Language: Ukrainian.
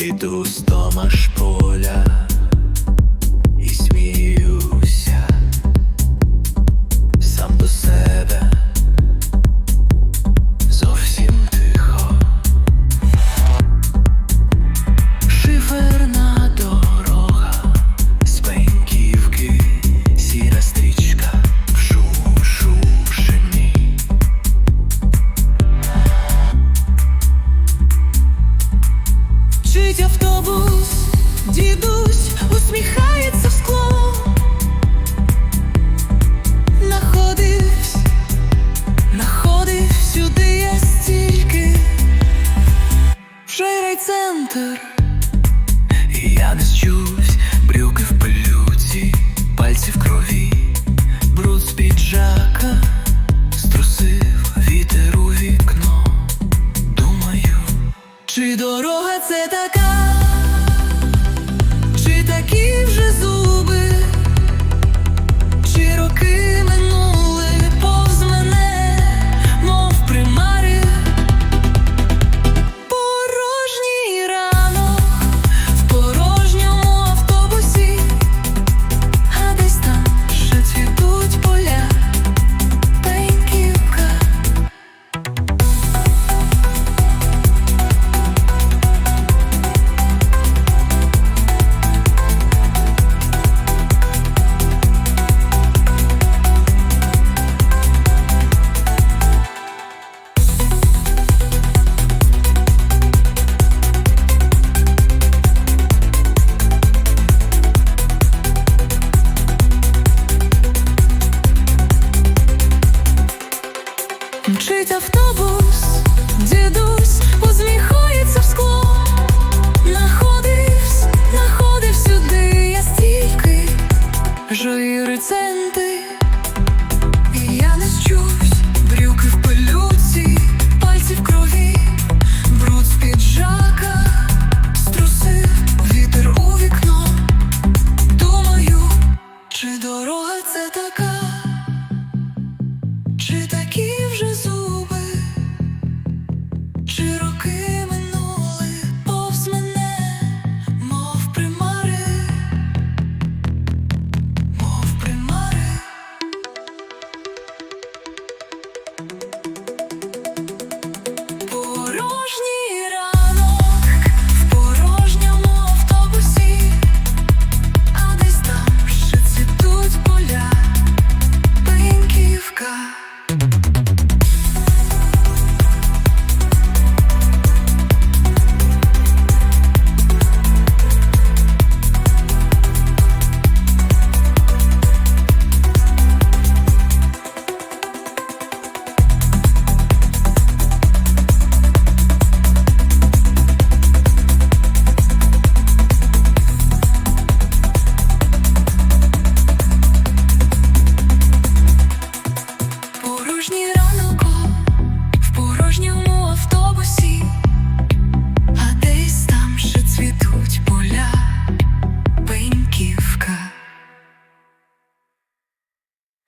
Літу стома шполя. автобус, дідусь усміхається в скло, находивсь, находив сюди я стільки, вже райцентр. мчить автобус, дідусь усміхається в скло, находивсь, находив сюди, я стільки жої реценти, і я не счусь, брюки в пилюці, пальці в крові, бруд з піджака, струсив вітер у вікно. Думаю, чи дорога це така?